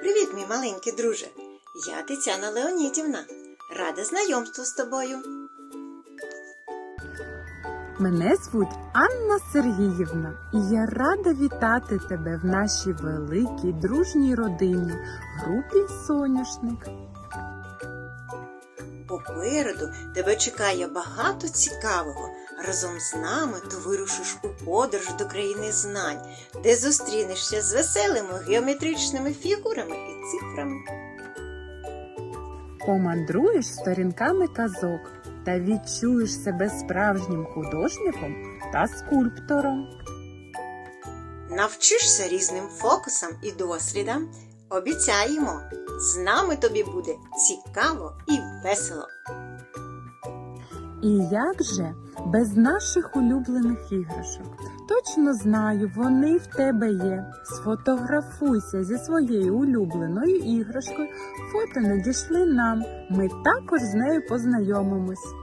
Привіт, мій маленький друже. Я Тетяна Леонідівна. Рада знайомству з тобою. Мене звуть Анна Сергіївна, і я рада вітати тебе в нашій великій дружній родині групі Соняшник. Попереду тебе чекає багато цікавого. Разом з нами ти вирушиш у подорож до країни знань, де зустрінешся з веселими геометричними фігурами і цифрами. Помандруєш сторінками казок та відчуєш себе справжнім художником та скульптором. Навчишся різним фокусам і дослідам. Обіцяємо, з нами тобі буде цікаво і весело. І як же без наших улюблених іграшок? Точно знаю, вони в тебе є. Сфотографуйся зі своєю улюбленою іграшкою. Фото надійшли нам. Ми також з нею познайомимось.